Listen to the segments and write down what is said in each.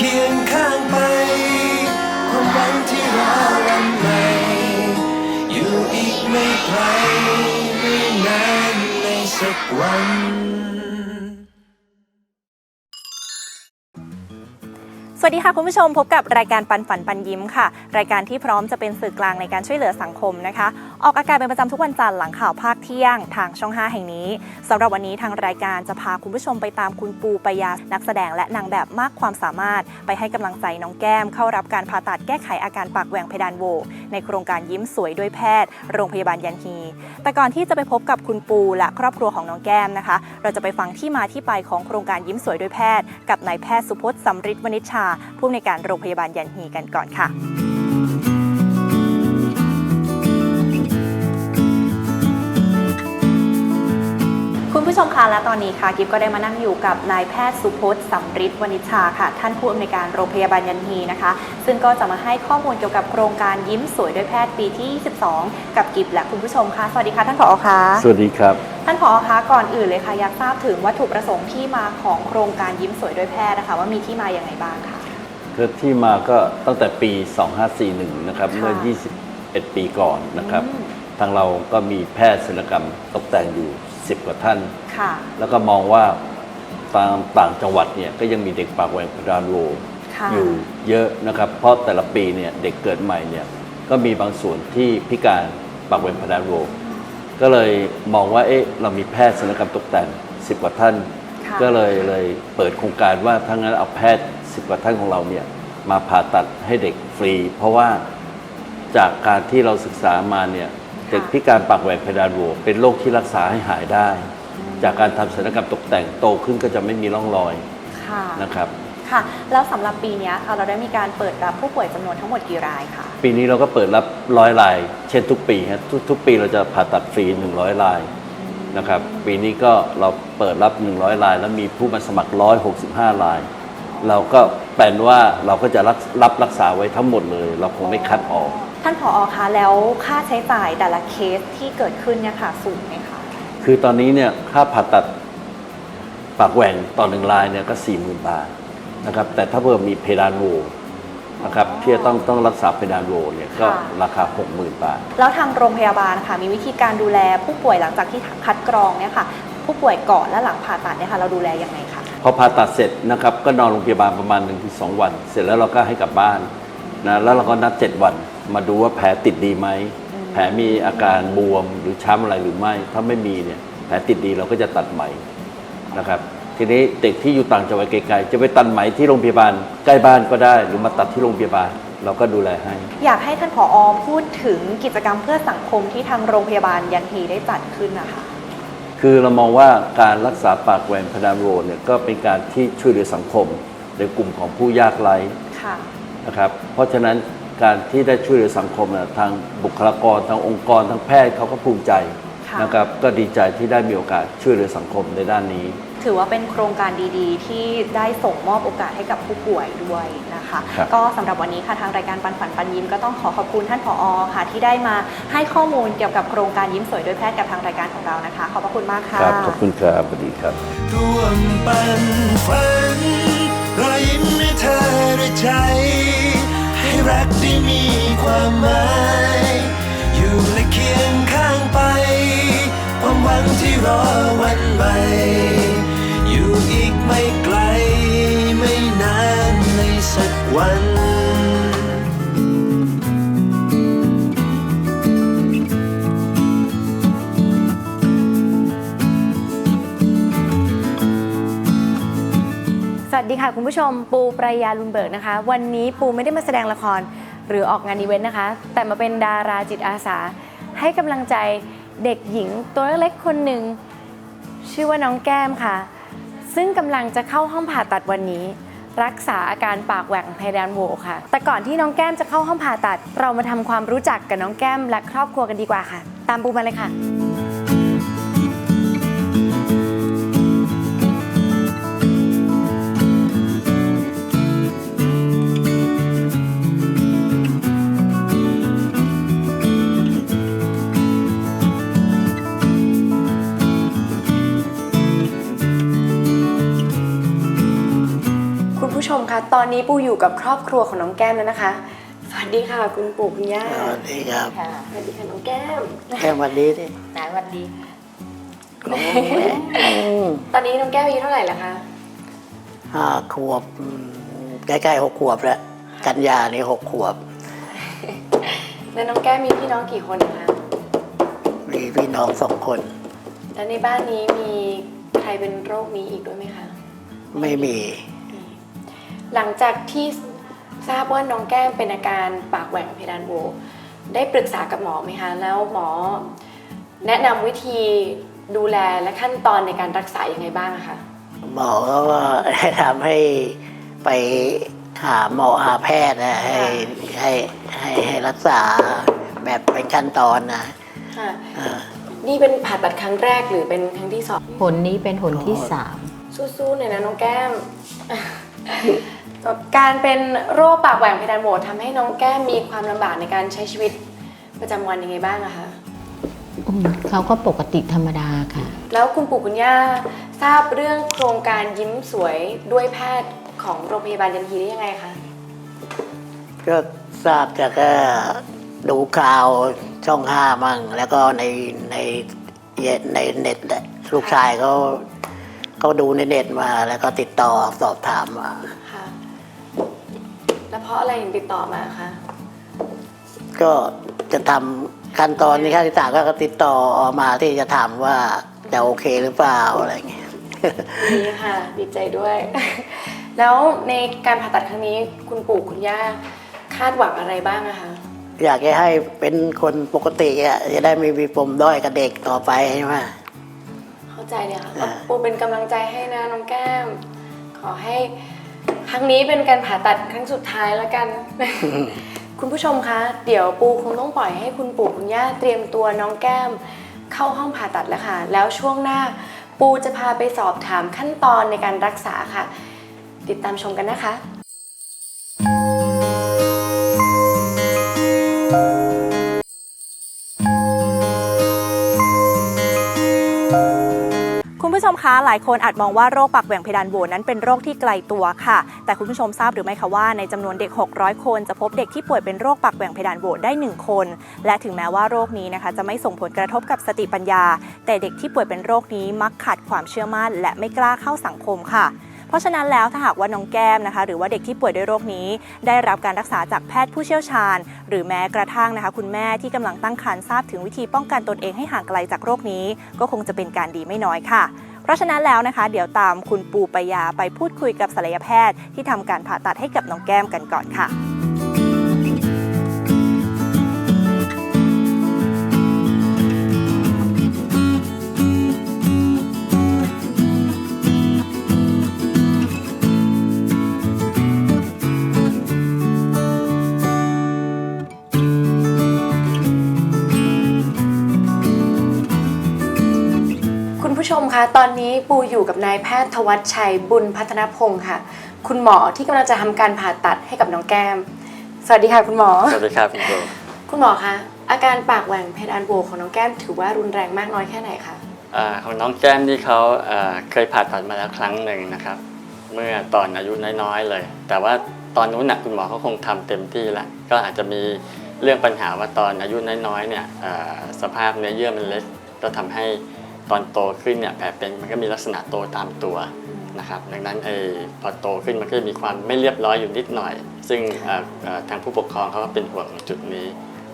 เคียงข้างไป ความหวังที่รอวันใหม่อยู่อีกไม่ไกลไม่นานในสักวัน วัสดีค่ะคุณผู้ชมพบกับรายการปันฝันปันยิ้มค่ะ รายการที่พร้อมจะเป็นสื่อกลางในการช่วยเหลือสังคมนะคะ ออกอากาศเป็นประจำทุกวันจันทร์หลังข่าวภาคเที่ยง ทางช่อง 5 แห่งนี้สำหรับวันนี้ทางรายการจะพาคุณผู้ชมไปตามคุณปูปยานักแสดงและนางแบบมากความสามารถ ไปให้กำลังใจน้องแก้ม เข้ารับการผ่าตัดแก้ไขอาการปากแหว่งเพดานโหวในโครงการยิ้มสวยด้วยแพทย์ โรงพยาบาลยันฮีแต่ก่อนที่จะไปพบกับคุณปูและครอบครัวของน้องแก้มนะคะ เราจะไปฟังที่มาที่ไปของโครงการยิ้มสวยด้วยแพทย์ กับนายแพทย์สุพจน์สำริดวณิชชาผู้อำนวยการโรงพยาบาลยันฮีกันก่อนค่ะคุณผู้ชมคะและตอนนี้ค่ะกิฟก็ได้มานั่งอยู่กับนายแพทย์สุพจน์สำริดวณิชชาค่ะ ท่านผู้อำนวยการโรงพยาบาลยันฮีนะคะ ซึ่งก็จะมาให้ข้อมูลเกี่ยวกับโครงการยิ้มสวยด้วยแพทย์ปีที่22กับกิฟและคุณผู้ชมค่ะ สวัสดีค่ะท่านผอคะสวัสดีครับ ท่านผอคะก่อนอื่นเลยค่ะอยากทราบถึงวัตถุประสงค์ที่มาของโครงการยิ้มสวยด้วยแพทย์นะคะ ว่ามีที่มาอย่างไรบ้างคะ คือที่มาก็ตั้งแต่ปี 2541 นะครับค่ะเมื่อ 21 ปีก่อนนะครับ อืม ทางเราก็มีแพทย์ศิลปกรรมตกแต่งอยู่ 10 กว่าท่าน ค่ะ แล้วก็มองว่าตามต่างจังหวัดเนี่ยก็ยังมีเด็กปากแหว่งเพดานโหวค่ะ อยู่เยอะนะครับ เพราะแต่ละปีเนี่ยเด็กเกิดใหม่เนี่ยก็มีบางส่วนที่พิการปากแหว่งเพดานโหวก็เลยมองว่าเอ๊ะเรามีแพทย์ศิลปกรรมตกแต่ง 10 กว่าท่าน ค่ะ ก็เลยเลยเปิดโครงการว่าถ้างั้นเอาแพทย์ 10กว่าท่านของเราเนี่ยมาผ่าตัดให้เด็กฟรี เพราะว่าจากการที่เราศึกษามาเนี่ยเด็กพิการปากแหว่งเพดานโหวเป็นโรคที่รักษาให้หายได้ จากการทำศัลยกรรมตกแต่งโตขึ้นก็จะไม่มีร่องรอยค่ะนะครับ ค่ะ แล้วสำหรับปีเนี้ยค่ะเราได้มีการเปิดรับผู้ป่วยจำนวนทั้งหมดกี่รายคะปีนี้เราก็เปิดรับร้อยราย เช่นทุกปีฮะทุกทุกปีเราจะผ่าตัดฟรี 100รายนะครับปีนี้ก็เราเปิดรับ 100ราย แล้วมีผู้มาสมัคร 165ราย เราก็แปลนว่าเราก็จะรับรับรักษาไว้ทั้งหมดเลย เราคงไม่คัดออก ท่านผอคะแล้วค่าใช้จ่ายแต่ละเคสที่เกิดขึ้นเนี่ยค่ะสูงไหมคะคือตอนนี้เนี่ยค่าผ่าตัดปากแหว่งต่อหนึ่งรายเนี่ยก็4 0,000บาทนะครับแต่ถ้าเพิ่มมีเพดานโหวนะครับที่จะต้องต้องรักษาเพดานโหวเนี่ยก็ราคา 60,000 บาท แล้วทางโรงพยาบาลค่ะมีวิธีการดูแลผู้ป่วยหลังจากที่คัดกรองเนี่ยค่ะผู้ป่วยก่อนและหลังผ่าตัดเนี่ยค่ะเราดูแลยังไงคะ พอผ่าตัดเสร็จนะครับก็นอนโรงพยาบาลประมาณ1-2วัน เสร็จแล้วเราก็ให้กลับบ้านนะแล้วเราก็นัด 7 วัน มาดูว่าแผลติดดีไหมแผลมีอาการบวมหรือช้ำอะไรหรือไม่ ถ้าไม่มีเนี่ยแผลติดดีเราก็จะตัดไหมนะครับทีนี้เด็กที่อยู่ต่างจังหวัดไกลๆจะไปตัดไหมที่โรงพยาบาลใกล้บ้านก็ได้ หรือมาตัดที่โรงพยาบาลเราก็ดูแลให้ อยากให้ท่านผอพูดถึงกิจกรรมเพื่อสังคมที่ทางโรงพยาบาลยันฮีได้จัดขึ้นนะคะ คือเรามองว่าการรักษาปากแหว่งเพดานโหวเนี่ยก็เป็นการที่ช่วยเหลือสังคมในกลุ่มของผู้ยากไร้ค่ะ นะครับเพราะฉะนั้นการที่ได้ช่วยเหลือสังคมนะทางบุคลากรทางองค์กรทางแพทย์เขาก็ภูมิใจค่ะ นะครับก็ดีใจที่ได้มีโอกาสช่วยเหลือสังคมในด้านนี้ ถือว่าเป็นโครงการดีๆ ที่ได้ส่งมอบโอกาสให้กับผู้ป่วยด้วยนะคะ ครับ ก็สำหรับวันนี้ค่ะทางรายการปันฝันปันยิ้มก็ต้องขอขอบคุณท่านผอค่ะ ที่ได้มาให้ข้อมูลเกี่ยวกับโครงการยิ้มสวยด้วยแพทย์กับทางรายการของเรานะคะ ขอบพระคุณมากค่ะ ครับ ขอบคุณครับสวัสดีครับ ร่วมปันฝันรอยยิ้มให้เธอด้วยใจ ให้รักได้มีความหมาย อยู่และเคียงข้างไป ความหวังที่รอวันใหม่ อีกไม่ไกล ไม่นานในสักวันสวัสดีค่ะคุณผู้ชมปูปรายาลุนเบิร์กนะคะ วันนี้ปูไม่ได้มาแสดงละครหรือออกงานอีเวนต์นะคะ แต่มาเป็นดาราจิตอาสา ให้กำลังใจเด็กหญิงตัวเล็กๆคนหนึ่ง ชื่อว่าน้องแก้มค่ะ ซึ่งกำลังจะเข้าห้องผ่าตัดวันนี้ รักษาอาการปากแหว่งเพดนโหวค่ะ แต่ก่อนที่น้องแก้มจะเข้าห้องผ่าตัด เรามาทำความรู้จักกับน้องแก้มและครอบครัวกันดีกว่าค่ะ ตามปูมาเลยค่ะ ตอนนี้ปูอยู่กับครอบครัวของน้องแก้มแล้วนะคะ สวัสดีค่ะคุณปู่คุณย่า สวัสดีครับค่ะ สวัสดีค่ะน้องแก้มแค่วันนี้ดิไหนวันดีอืมตอนนี้น้องแก้มอายุเท่าไหร่แล้วคะห้าขวบอืมใกล้ๆหกขวบแล้ว กันยานี่หกขวบ แล้วน้องแก้มมีพี่น้องกี่คนคะ มีพี่น้องสองคน แล้วในบ้านนี้มีใครเป็นโรคนี้อีกด้วยไหมคะ ไม่มี หลังจากที่ทราบว่าน้องแก้มเป็นอาการปากแหว่งเพดานโหวได้ปรึกษากับหมอไหมคะแล้วหมอ แนะนำวิธีดูแลและขั้นตอนในการรักษายังไงบ้างอะคะหมอก็ว่าให้ทำให้ไปหาหมอหาแพทย์นะให้ให้ให้ให้รักษาแบบเป็นขั้นตอนนะค่ะเออนี่เป็นผ่าตัดครั้งแรกหรือเป็นครั้งที่สองผลนี้เป็นผลที่สามสู้ๆหน่อยนะน้องแก้ม การเป็นโรคปากแหว่งเพดานโหวทำให้น้องแก้มมีความลำบากในการใช้ชีวิตประจำวันยังไงบ้างอะคะอืมเขาก็ปกติธรรมดาค่ะ แล้วคุณปู่คุณย่าทราบเรื่องโครงการยิ้มสวยด้วยแพทย์ของโรงพยาบาลยันทีได้ยังไงคะก็ทราบจากก็ดูข่าวช่องห้ามั่ง แล้วก็ในในในเน็ตแหละลูกชายเขาเขาดูในเน็ตมาแล้วก็ติดต่อสอบถามมาค่ะแล้วเพ ราะอะไรถึงติดต่อมาคะ ก็จะทำขั้นตอนนี้ขั้นที่สามก็ติดต่อมาที่จะถามว่าจะโอเคหรือเปล่าอะไรเงี้ย ดีค่ะ ดีใจด้วย แล้วในการผ่าตัดครั้งนี้คุณปู่คุณย่าคาดหวังอะไรบ้างอะคะ อยากจะให้เป็นคนปกติอะจะได้ไม่มีปมด้อยกับเด็กต่อไปใช่ไหม เข้าใจเลยค่ะอ่า ปูเป็นกำลังใจให้นะน้องแก้ม ขอให้ ครั้งนี้เป็นการผ่าตัดครั้งสุดท้ายแล้วกัน คุณผู้ชมคะ เดี๋ยวปูคงต้องปล่อยให้คุณปู่คุณย่าเตรียมตัวน้องแก้ม เข้าห้องผ่าตัดแล้วค่ะ แล้วช่วงหน้าปูจะพาไปสอบถามขั้นตอนในการรักษาค่ะ ติดตามชมกันนะคะ ชมคะหลายคนอาจมองว่าโรคปากแหว่งเพดานโหวนั้นเป็นโรคที่ไกลตัวค่ะ แต่คุณผู้ชมทราบหรือไม่คะว่าในจำนวนเด็ก 600 คนจะพบเด็กที่ป่วยเป็นโรคปากแหว่งเพดานโหวได้ 1 คน และถึงแม้ว่าโรคนี้นะคะ จะไม่ส่งผลกระทบกับสติปัญญา แต่เด็กที่ป่วยเป็นโรคนี้มักขาดความเชื่อมั่น และไม่กล้าเข้าสังคมค่ะเพราะฉะนั้นแล้วถ้าหากว่าน้องแก้มนะคะ หรือว่าเด็กที่ป่วยด้วยโรคนี้ ได้รับการรักษาจากแพทย์ผู้เชี่ยวชาญ หรือแม้กระทั่งนะคะ คุณแม่ที่กำลังตั้งครรภ์ทราบถึงวิธีป้องกันตนเองให้ห่างไกลจากโรคนี้ ก็คงจะเป็นการดีไม่น้อยค่ะ เพราะฉะนั้นแล้วนะคะ เดี๋ยวตามคุณปูปยาไปพูดคุยกับศัลยแพทย์ที่ทำการผ่าตัดให้กับน้องแก้มกันก่อนค่ะ ผู้ชมคะตอนนี้ปูอยู่กับนายแพทย์ทวัชชัยบุญพัฒนพงศ์ค่ะ คุณหมอที่กำลังจะทำการผ่าตัดให้กับน้องแก้ม สวัสดีค่ะคุณหมอ สวัสดีครับคุณโบคุณหมอคะอาการปากแหว่งเพดานโหวของน้องแก้มถือว่ารุนแรงมากน้อยแค่ไหนคะอ่าของน้องแก้มนี่เขาอ่าเคยผ่าตัดมาแล้วครั้งหนึ่งนะครับ เมื่อตอนอายุน้อยๆเลย แต่ว่าตอนนู้นนะคุณหมอเขาคงทำเต็มที่แล้วก็อาจจะมีเรื่องปัญหาว่าตอนอายุน้อยๆเนี่ยอ่าสภาพเนื้อเยื่อมันเล็กก็ทำให้ ตอนโตขึ้นเนี่ยแผลเป็นมันก็มีลักษณะโตตามตัวนะครับดังนั้นไอ้พอโตขึ้นมันก็จะมีความไม่เรียบร้อยอยู่นิดหน่อย ซึ่งทางผู้ปกครองเขาก็เป็นห่วงจุดนี้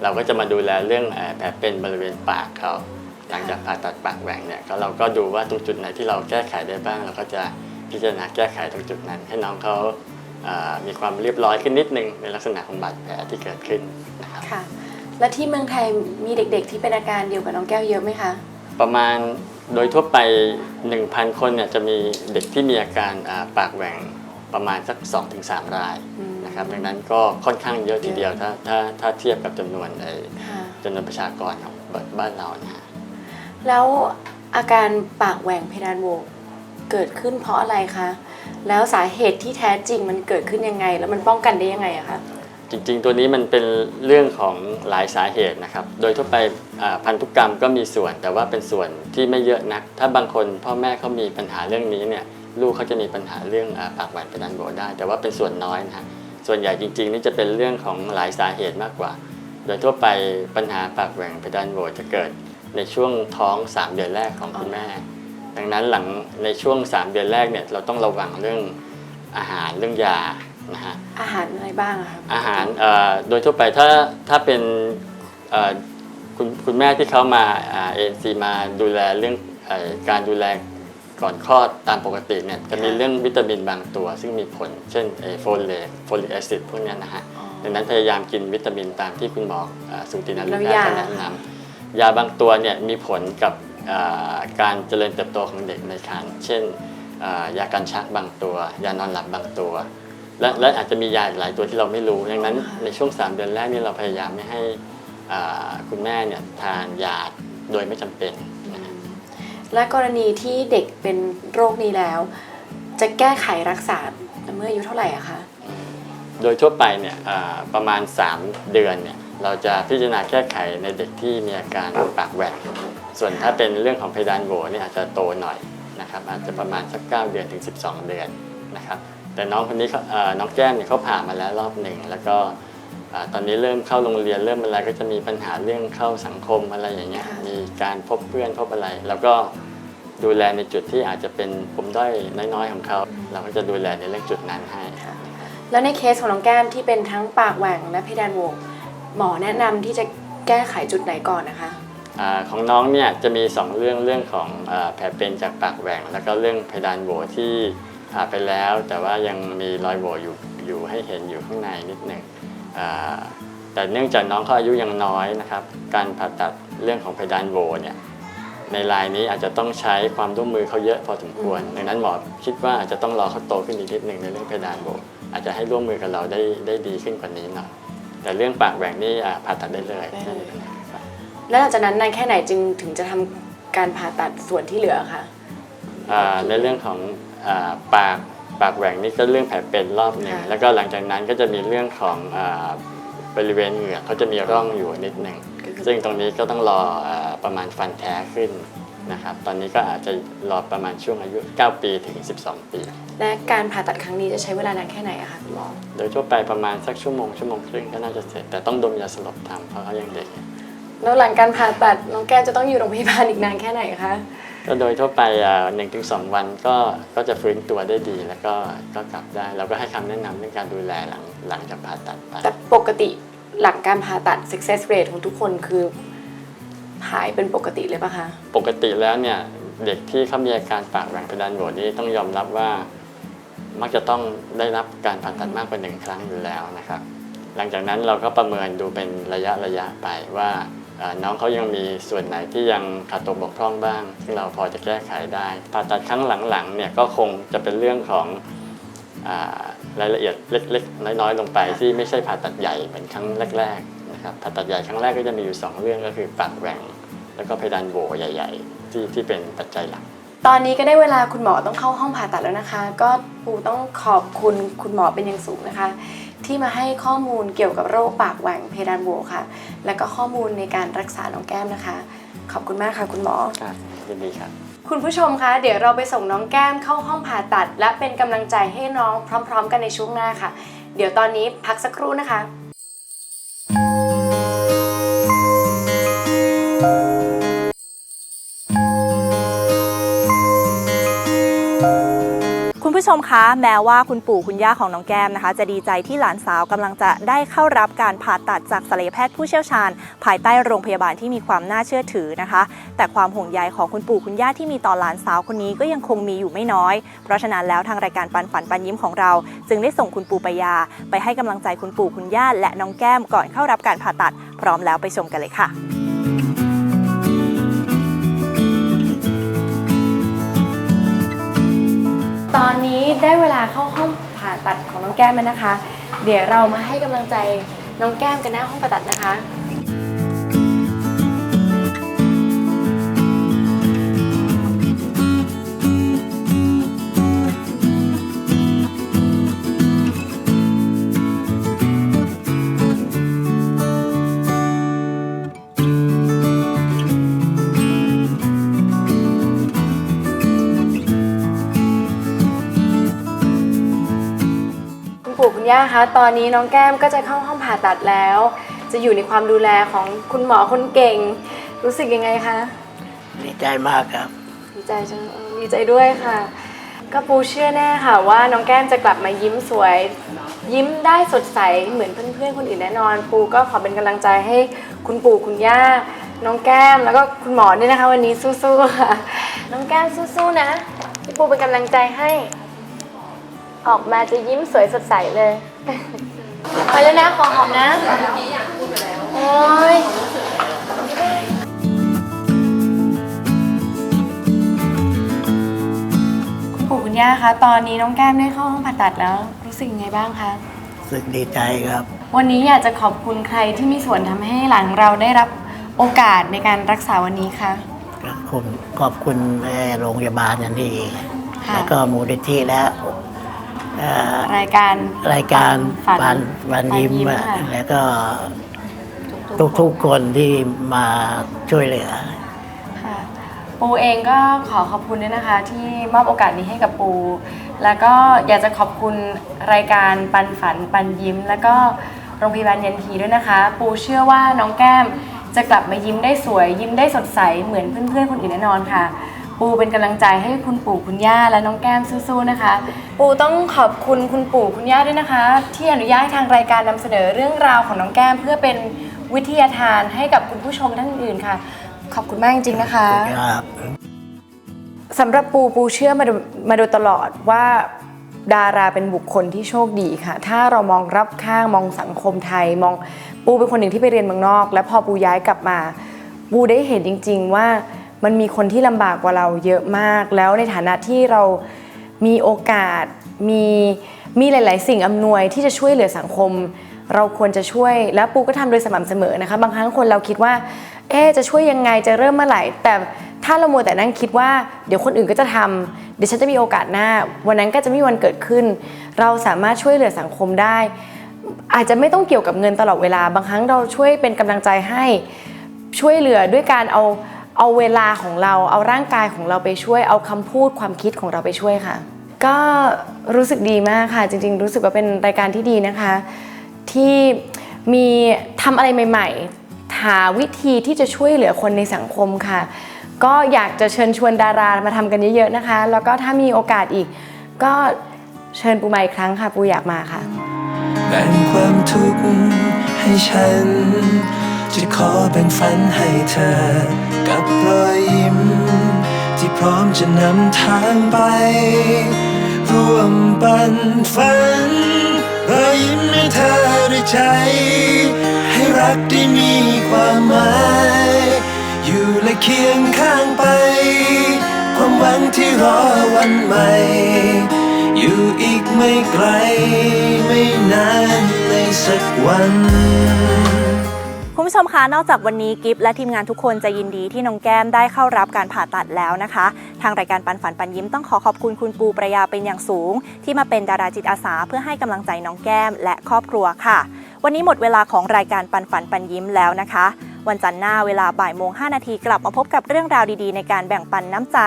เราก็จะมาดูแลเรื่องแผลเป็นบริเวณปากเขาหลังจากผ่าตัดปากแหว่งเนี่ยก็เราก็ดูว่าตรงจุดไหนที่เราแก้ไขได้บ้าง เราก็จะพิจารณาแก้ไขตรงจุดนั้น ให้น้องเขาอ่ามีความเรียบร้อยขึ้นนิดนึงในลักษณะของบาดแผลที่เกิดขึ้นนะครับค่ะและที่เมืองไทยมีเด็กๆที่เป็นอาการเดียวกับน้องแก้วเยอะไหมคะ ประมาณโดยทั่วไป 1,000 คนเนี่ยจะมีเด็กที่มีอาการอ่าปากแหว่งประมาณสัก 2-3 รายอืมนะครับดังนั้นก็ค่อนข้างเยอะทีเดียวถ้าถ้าถ้าเทียบกับจำนวนในค่ะจำนวนประชากรของบ้านเรานะฮะแล้วอาการปากแหว่งเพดานโหวเกิดขึ้นเพราะอะไรคะ แล้วสาเหตุที่แท้จริงมันเกิดขึ้นยังไง แล้วมันป้องกันได้ยังไงอะคะ จริงๆ ตัวนี้มันเป็นเรื่องของหลายสาเหตุนะครับ โดยทั่วไปพันธุกรรมก็มีส่วน แต่ว่าเป็นส่วนที่ไม่เยอะนัก ถ้าบางคนพ่อแม่เขามีปัญหาเรื่องนี้เนี่ยลูกเขาจะมีปัญหาเรื่องปากแหว่งเพดานโหวได้ แต่ว่าเป็นส่วนน้อยนะฮะส่วนใหญ่จริงๆ นี่จะเป็นเรื่องของหลายสาเหตุมากกว่า โดยทั่วไปปัญหาปากแหว่งเพดานโหวจะเกิดในช่วงท้อง 3 เดือนแรกของคุณแม่ ดังนั้นหลังในช่วง 3 เดือนแรกเนี่ยเราต้องระวังเรื่องอาหารเรื่องยา นะฮะอาหารอะไรบ้างอะคะอาหารเอ่อโดยทั่วไปถ้าถ้าเป็นเอ่อคุณคุณแม่ที่เขามาเอ็นซีมาดูแลเรื่องเอ่อการดูแลก่อนคลอดตามปกติเนี่ยจะมีเรื่องวิตามินบางตัว ซึ่งมีผลเช่นโฟเลตโฟลิกแอซิดพวกเนี้ยนะฮะดังนั้นพยายามกินวิตามินตามที่คุณหมอเอ่อสูตินารีแล้วแพทยา ย์แนะนำยาบางตัวเนี่ยมีผลกับเอ่อการเจริญเติบโตของเด็กในครรภ์เช่นเอ่อยากันชักบางตัว ยานอนหลับบางตัว และและอาจจะมียาอีกหลายตัวที่เราไม่รู้ ดังนั้นในช่วง 3 เดือนแรกนี่เราพยายามไม่ให้อ่าคุณแม่เนี่ยทานยาโดยไม่จำเป็นนะฮะ และกรณีที่เด็กเป็นโรคนี้แล้ว จะแก้ไขรักษาเมื่ออายุเท่าไหร่อะคะ โดยทั่วไปเนี่ยอ่าประมาณ 3 เดือนเนี่ยเราจะพิจารณาแก้ไขในเด็กที่มีอาการปากแหว่งส่วนถ้าเป็นเรื่องของเพดานโหวเนี่ยอาจจะโตหน่อยนะครับอาจจะประมาณสัก9เดือนถึง 12 เดือนนะครับ แต่น้องคนนี้เขาอ่าน้องแก้มเนี่ยเขาผ่ามาแล้วรอบหนึ่งแล้วก็อ่าตอนนี้เริ่มเข้าโรงเรียนเริ่มอะไรก็จะมีปัญหาเรื่องเข้าสังคมอะไรอย่างเงี้ยค่ะ มีการพบเพื่อนพบอะไร แล้วก็ดูแลในจุดที่อาจจะเป็นปมด้อยน้อยๆของเขาเราก็จะดูแลในเรื่องจุดนั้นให้ แล้วในเคสของน้องแก้มที่เป็นทั้งปากแหว่งและเพดานโหวหมอแนะนำที่จะแก้ไขจุดไหนก่อนนะคะ อาของน้องเนี่ยจะมี 2 เรื่องเรื่องของอาแผลเป็นจากปากแหว่ง แล้วก็เรื่องเพดานโหวที่ ผ่าไปแล้ว แต่ว่ายังมีรอยโหวอยู่อยู่ให้เห็นอยู่ข้างในนิดหนึ่งอ่าแต่เนื่องจากน้องเขาอายุยังน้อยนะครับ การผ่าตัดเรื่องของเพดานโหวเนี่ยในรายนี้อาจจะต้องใช้ความร่วมมือเขาเยอะพอสมควร ดังนั้นหมอคิดว่าอาจจะต้องรอเขาโตขึ้นอีกนิดหนึ่งในเรื่องเพดานโหวอาจจะให้ร่วมมือกับเราได้ได้ดีขึ้นกว่านี้หน่อยแต่เรื่องปากแหว่งนี่อ่าผ่าตัดได้เลยได้เลยแล้วหลังจากนั้นนานแค่ไหนจึงถึงจะทำการผ่าตัดส่วนที่เหลือคะอ่าในเรื่องของอา ปากปากแหว่งนี่ก็เรื่องแผลเป็นรอบหนึ่งค่ะ แล้วก็หลังจากนั้นก็จะมีเรื่องของอาบริเวณเหงือกเขาจะมีร่องอยู่นิดหนึ่งซึ่งตรงนี้ก็ต้องรออาประมาณฟันแท้ขึ้นนะครับ ตอนนี้ก็อาจจะรอประมาณช่วงอายุ 9 ปีถึง 12 ปี และการผ่าตัดครั้งนี้จะใช้เวลานานแค่ไหนอะคะคุณหมอโดยทั่วไปประมาณสักชั่วโมงชั่วโมงครึ่งก็น่าจะเสร็จแต่ต้องดมยาสลบทำเพราะเขายังเด็ก แล้วหลังการผ่าตัดน้องแก้มจะต้องอยู่โรงพยาบาลอีกนานแค่ไหนคะ ก็โดยทั่วไปหนึ่งถึงสองวันก็ก็จะฟื้นตัวได้ดีแล้วก็ก็กลับได้ เราก็ให้คำแนะนำเรื่องการดูแลหลังหลังจากผ่าตัดไปแต่ปกติหลังการผ่าตัด success rate ของทุกคนคือหายเป็นปกติเลยปะคะ ปกติแล้วเนี่ยเด็กที่เขามีอาการปากแหว่งเพดานโหวนี่ต้องยอมรับว่า มักจะต้องได้รับการผ่าตัดมากกว่าหนึ่งครั้งอยู่แล้วนะครับ หลังจากนั้นเราก็ประเมินดูเป็นระยะระยะไปว่าเอ่อ น้องเขายังมีส่วนไหนที่ยังขาดตกบกพร่องบ้าง ซึ่งเราพอจะแก้ไขได้ผ่าตัดครั้งหลังๆเนี่ยก็คงจะเป็นเรื่องของอารายละเอียดเล็กๆ น้อยๆ ลงไปที่ไม่ใช่ผ่าตัดใหญ่เหมือนครั้งแรกๆนะครับผ่าตัดใหญ่ครั้งแรกก็จะมีอยู่สองเรื่องก็คือปากแหว่งแล้วก็เพดานโหวใหญ่ ๆ ที่ที่เป็นปัจจัยหลักตอนนี้ก็ได้เวลาคุณหมอต้องเข้าห้องผ่าตัดแล้วนะคะ ก็ปูต้องขอบคุณคุณหมอเป็นอย่างสูงนะคะ ที่มาให้ข้อมูลเกี่ยวกับโรคปากแหว่งเพดานโหวค่ะ และก็ข้อมูลในการรักษาน้องแก้มนะคะ ขอบคุณมากค่ะคุณหมอ ครับยินดีครับ คุณผู้ชมคะ เดี๋ยวเราไปส่งน้องแก้มเข้าห้องผ่าตัด และเป็นกำลังใจให้น้องพร้อม ๆ กันในช่วงหน้าค่ะ เดี๋ยวตอนนี้พักสักครู่นะคะ ชมคะแม้ว่าคุณปู่คุณย่าของน้องแก้มนะคะ จะดีใจที่หลานสาวกำลังจะได้เข้ารับการผ่าตัดจากศัลยแพทย์ผู้เชี่ยวชาญ ภายใต้โรงพยาบาลที่มีความน่าเชื่อถือนะคะ แต่ความห่วงใยของคุณปู่คุณย่าที่มีต่อหลานสาวคนนี้ก็ยังคงมีอยู่ไม่น้อย เพราะฉะนั้นแล้วทางรายการปันฝันปันยิ้มของเรา จึงได้ส่งคุณปู่ปยา ไปให้กำลังใจคุณปู่คุณย่าและน้องแก้มก่อนเข้ารับการผ่าตัด พร้อมแล้วไปชมกันเลยค่ะ ตอนนี้ได้เวลาเข้าห้องผ่าตัดของน้องแก้มแล้วนะคะ เดี๋ยวเรามาให้กำลังใจน้องแก้มกันหน้าห้องผ่าตัดนะคะ คุณปู่คุณย่าคะ ตอนนี้น้องแก้มก็จะเข้าห้องผ่าตัดแล้ว จะอยู่ในความดูแลของคุณหมอคนเก่ง รู้สึกยังไงคะ ดีใจมากครับ ดีใจจังเออดีใจด้วยค่ะ ก็ปูเชื่อแน่ค่ะว่าน้องแก้มจะกลับมายิ้มสวย ยิ้มได้สดใสเหมือนเพื่อนๆคนอื่นแน่นอน ปูก็ขอเป็นกำลังใจให้คุณปู่คุณย่า น้องแก้มแล้วก็คุณหมอด้วยนะคะ วันนี้สู้ๆค่ะ น้องแก้มสู้ๆนะพี่ปูเป็นกำลังใจให้ ออกมาจะยิ้มสวยสดใสเลย ไปแล้วนะขอหอมนะโอ้ยคุณปู่คุณย่าคะตอนนี้น้องแก้มได้เข้าห้องผ่าตัดแล้ว รู้สึกยังไงบ้างคะรู้สึกดีใจครับ วันนี้อยากจะขอบคุณใครที่มีส่วนทำให้หลังเราได้รับโอกาสในการรักษาวันนี้คะขอบคุณขอบคุณเอ่อโรงพยาบาลยันดีค่ะ แล้วก็มูลนิธิและเอ่อ รายการ รายการฝันปันวันยิ้มปันยิ้มอะค่ะ แล้วก็ทุกๆคนที่มาช่วยเหลือ ค่ะปูเองก็ขอขอบคุณด้วยนะคะ ที่มอบโอกาสนี้ให้กับปู แล้วก็อยากจะขอบคุณรายการปันฝันปันยิ้ม แล้วก็โรงพยาบาลยันทีด้วยนะคะ ปูเชื่อว่าน้องแก้มจะกลับมายิ้มได้สวย ยิ้มได้สดใสเหมือนเพื่อนๆคนอื่นแน่นอนค่ะ ปูเป็นกำลังใจให้คุณปู่คุณย่าและน้องแก้มสู้ๆนะคะ ปูต้องขอบคุณคุณปู่คุณย่าด้วยนะคะ ที่อนุญาตให้ทางรายการนำเสนอเรื่องราวของน้องแก้ม เพื่อเป็นวิทยาทานให้กับคุณผู้ชมท่านอื่นค่ะ ขอบคุณมากจริงๆนะคะ ครับสำหรับปูปูเชื่อมาโดมาโดยตลอดว่าดาราเป็นบุคคลที่โชคดีค่ะ ถ้าเรามองรับข้างมองสังคมไทยมองปูเป็นคนหนึ่งที่ไปเรียนเมืองนอก และพอปูย้ายกลับมา ปูได้เห็นจริง ๆ ว่า มันมีคนที่ลำบากกว่าเราเยอะมาก แล้วในฐานะที่เรามีโอกาสมีมีหลาย ๆ สิ่งอำนวยที่จะช่วยเหลือสังคม เราควรจะช่วยและปูก็ทำโดยสม่ำเสมอนะคะบางครั้งคนเราคิดว่า เอ๊จะช่วยยังไงจะเริ่มเมื่อไหร่ แต่ถ้าเรามัวแต่นั่งคิดว่าเดี๋ยวคนอื่นก็จะทำเดี๋ยวฉันจะมีโอกาสหน้า วันนั้นก็จะไม่มีวันเกิดขึ้น เราสามารถช่วยเหลือสังคมได้ อาจจะไม่ต้องเกี่ยวกับเงินตลอดเวลา บางครั้งเราช่วยเป็นกำลังใจให้ช่วยเหลือด้วยการเอา เอาเวลาของเราเอาร่างกายของเราไปช่วย เอาคำพูดความคิดของเราไปช่วยค่ะ ก็รู้สึกดีมากค่ะ จริง ๆ รู้สึกว่าเป็นรายการที่ดีนะคะ ที่มีทำอะไรใหม่ ๆ หาวิธีที่จะช่วยเหลือคนในสังคมค่ะ ก็อยากจะเชิญชวนดารามาทำกันเยอะๆนะคะ แล้วก็ถ้ามีโอกาสอีก ก็เชิญปูมาอีกครั้งค่ะ ปูอยากมาค่ะแบ่งความทุกข์ให้ฉัน จะขอแบ่งฝันให้เธอ กับรอยยิ้ม ที่พร้อมจะนำทางไป ร่วมปันฝันรอยยิ้มให้เธอด้วยใจ ให้รักได้มีความหมาย อยู่และเคียงข้างไป ความหวังที่รอวันใหม่ อยู่อีกไม่ไกล ไม่นานในสักวัน คุณผู้ชมคะ นอกจากวันนี้กิฟและทีมงานทุกคนจะยินดีที่น้องแก้มได้เข้ารับการผ่าตัดแล้วนะคะ ทางรายการปันฝันปันยิ้มต้องขอขอบคุณคุณปูประยาเป็นอย่างสูง ที่มาเป็นดาราจิตอาสา เพื่อให้กำลังใจน้องแก้มและครอบครัวค่ะ วันนี้หมดเวลาของรายการปันฝันปันยิ้มแล้วนะคะ วันจันทร์หน้าเวลาบ่ายโมง5นาทีกลับมาพบกับเรื่องราวดีๆ ในการแบ่งปันน้ำใจ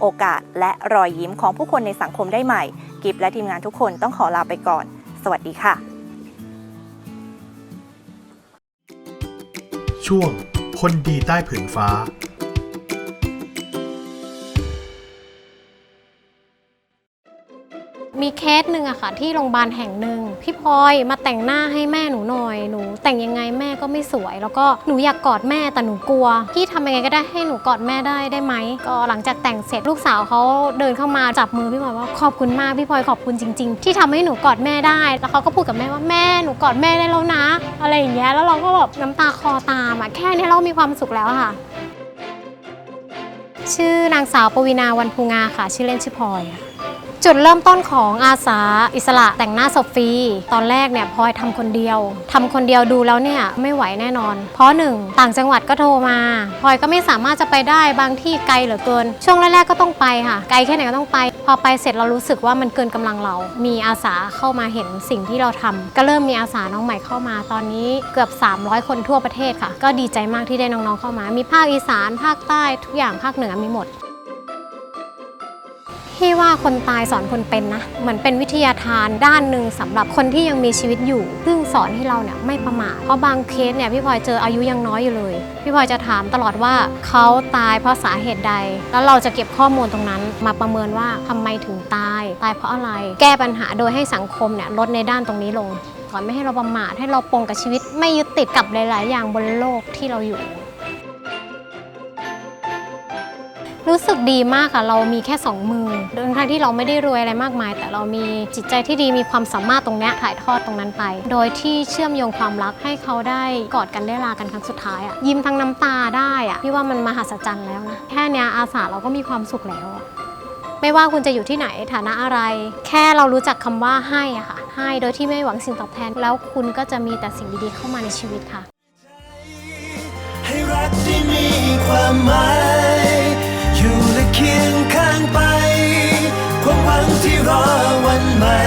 โอกาส และรอยยิ้มของผู้คนในสังคมได้ใหม่ กิฟและทีมงานทุกคนต้องขอลาไปก่อน สวัสดีค่ะ ช่วงคนดีใต้ผืนฟ้า มีเคสหนึ่งอะค่ะ ที่โรงพยาบาลแห่งหนึ่งพี่พลอยมาแต่งหน้าให้แม่หนูหน่อยหนู แต่งยังไงแม่ก็ไม่สวย แล้วก็หนูอยากกอดแม่แต่หนูกลัว พี่ทำยังไงก็ได้ให้หนูกอดแม่ได้ได้ไหมก็หลังจากแต่งเสร็จลูกสาวเขาเดินเข้ามาจับมือพี่พลอยว่าขอบคุณมากพี่พลอยขอบคุณจริง ๆ ที่ทำให้หนูกอดแม่ได้ แล้วเขาก็พูดกับแม่ว่าแม่หนูกอดแม่ได้แล้วนะ อะไรอย่างเงี้ยแล้วเราก็แบบน้ำตาคอตามอะแค่นี้เรามีความสุขแล้วค่ะชื่อนางสาวปวีนาวันภูงาค่ะ ชื่อเล่นชื่อพลอยค่ะ จุดเริ่มต้นของอาสาอิสระแต่งหน้าศพฟรีตอนแรกเนี่ยพลอยทำคนเดียวทำคนเดียวดูแล้วเนี่ยไม่ไหวแน่นอน เพราะหนึ่งต่างจังหวัดก็โทรมาพลอยก็ไม่สามารถจะไปได้บางที่ไกลเหลือเกิน ช่วงแรกๆก็ต้องไปค่ะ ไกลแค่ไหนก็ต้องไป พอไปเสร็จเรารู้สึกว่ามันเกินกำลังเรา มีอาสาเข้ามาเห็นสิ่งที่เราทำก็เริ่มมีอาสาน้องใหม่เข้ามาตอนนี้เกือบ 300 คนทั่วประเทศค่ะ ก็ดีใจมากที่ได้น้องๆเข้ามา มีภาคอีสานภาคใต้ทุกอย่างภาคเหนือมีหมด พี่ว่าคนตายสอนคนเป็นนะเหมือนเป็นวิทยาทานด้านหนึ่งสำหรับคนที่ยังมีชีวิตอยู่ ซึ่งสอนให้เราเนี่ยไม่ประมาทเพราะบางเคสเนี่ยพี่พลอยเจออายุยังน้อยอยู่เลย พี่พลอยจะถามตลอดว่าเขาตายเพราะสาเหตุใด แล้วเราจะเก็บข้อมูลตรงนั้น มาประเมินว่าทำไมถึงตายตายเพราะอะไร แก้ปัญหาโดยให้สังคมเนี่ยลดในด้านตรงนี้ลงสอนไม่ให้เราประมาทให้เราปงกับชีวิต ไม่ยึดติดกับหลาย ๆ อย่างบนโลกที่เราอยู่ รู้สึกดีมากค่ะ เรามีแค่สองมือโดยทั้งที่เราไม่ได้รวยอะไรมากมาย แต่เรามีจิตใจที่ดีมีความสามารถตรงเนี้ยถ่ายทอดตรงนั้นไป โดยที่เชื่อมโยงความรักให้เขาได้กอดกันได้ลากันครั้งสุดท้ายอะยิ้มทั้งน้ำตาได้อะพี่ว่ามันมหัศจรรย์แล้วนะแค่เนี้ยอาสาเราก็มีความสุขแล้วอะไม่ว่าคุณจะอยู่ที่ไหนฐานะอะไร แค่เรารู้จักคำว่าให้อะค่ะ ให้โดยที่ไม่หวังสิ่งตอบแทน แล้วคุณก็จะมีแต่สิ่งดีๆเข้ามาในชีวิตค่ะ ให้รักที่มีความหมายอยู่และ เคียงข้างไป ความหวังที่รอวันใหม่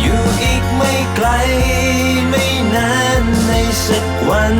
อยู่อีกไม่ไกล ไม่นานในสักวัน